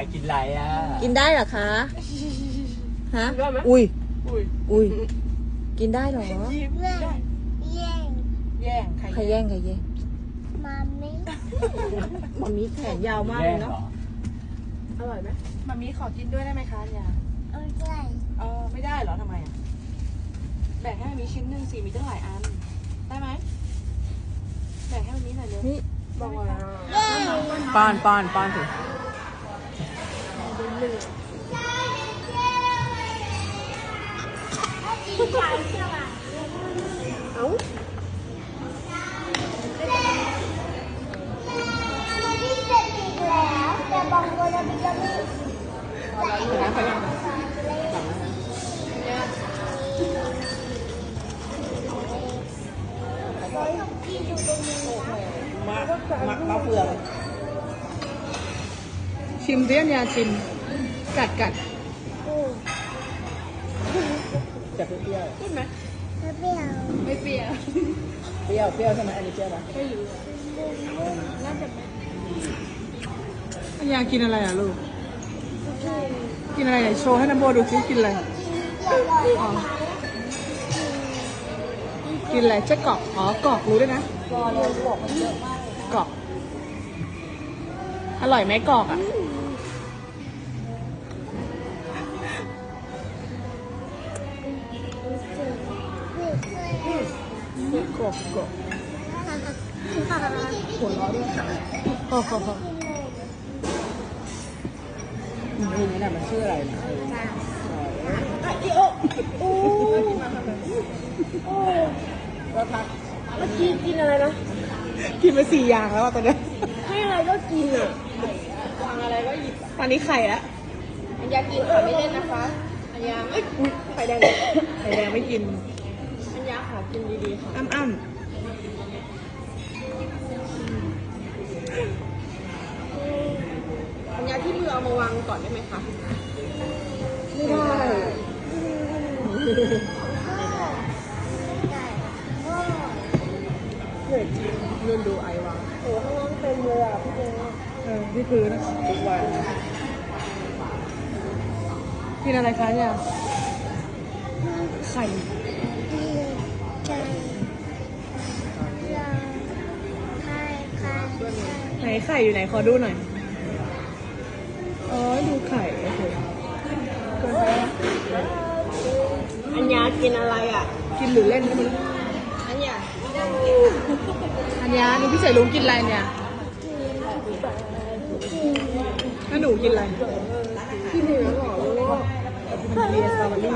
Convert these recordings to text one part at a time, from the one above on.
ากกินอะไรอะ กินได้เหรอคะ ฮะ ได้ไหม อุ้ย อุ้ย อุ้ย กินได้เหรอ ยิ้มแย่งได้ แย่งแย่งใครใครแย่งใครแย่งมามิมันมีแขนยาวมากแย่เลยงเหรเนาะออร่อยไหมมามีขอกินด้วยได้ไหมคะอันยาเอาใจเออไม่ได้เหรอทำไมอะ แบ่งให้มันมีชิ้นหนึ่งสิมีตั้งหลายอัน ได้ไหม แบ่งให้มันมีหน่อยเร็วนี่บอกว่าแย่งป้อนป้อนป้อนสิ เอ้าพี่เสร็จอีก กัดกัดอือจะเปรี้ยวพูดไหมไม่เปรี้ยวไม่เปรี้ยวเปรี้ยวเปรี้ยวใช่ไหมอันนี้เปรี้ยวไหมไม่รู้น่าจะไม่อันยากินอะไรอะลูก กินอะไรไหนโชว์ให้น้ำโบดูซิกินอะไรอ๋อกินอะไรเจ๊กรอกอ๋อกรอกรู้ด้วยนะกรอกอร่อยไหมกรอกอะ กรอกกรอกหัวเราะด้วยโอ้โหเพลงนี้น่ะมันชื่ออะไรนะก็พักเมื่อกี้กินอะไรนะ กินไปสี่อย่างแล้วอะตอนเนี้ยให้อะไรก็กินอะวางอะไรก็หยิบตอนนี้ไข่แล้วอันยากินค่ะไม่เล่นนะคะอันยาเอ้ยอุ๊ยไข่แดงไข่แดงไม่กินอันยาขอ กินดีๆค่ะอ้ำอ้ำอันยาที่มือเอามาวางก่อนได้ไหมคะ ไม่ได้ เหนื่อยจริงเลื่อนดูไอวางโอ้ข้างล่างเต็มเลยอะพี่เจนเออที่พื้นนะทุกวันกินอะไรคะเนี่ยไข่ ไหนไข่อยู่ไหนขอดูหน่อยอ๋อดูไข่โอเคเกินไปแล้วอันยากินอะไรอะ กินหรือเล่นก็ไม่รู้อันยาอันยาดูพี่ใส่ลุงกินอะไรเนี่ยถ้าหนูกินอะไรพี่เหนือหรอรู้ว่ามันเบียร์สตรอเบอรี่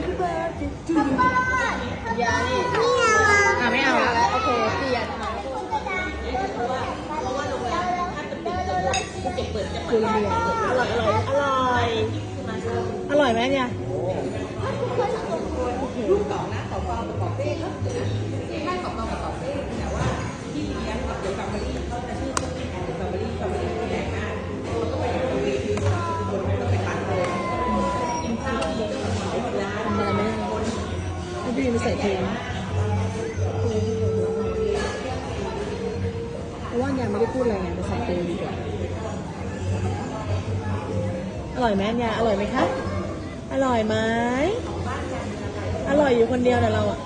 ปัจจุบันปัจจุบันอันยานี่อะไม่เอาละโอเคเปลี่ยนค่ะคือเบียร์อร่อยอร่อยอร่อยอร่อยไหมเนี่ยท ให้พี่มาใส่เพลงเพราะว่ายังไม่ได้พูดอะไรไงมาใส่เพลงดีกว่าอร่อยไหมเนี่ยาอร่อยไหมคะ อร่อยไหมอร่อยอยู่คนเดียวแต่เราอะ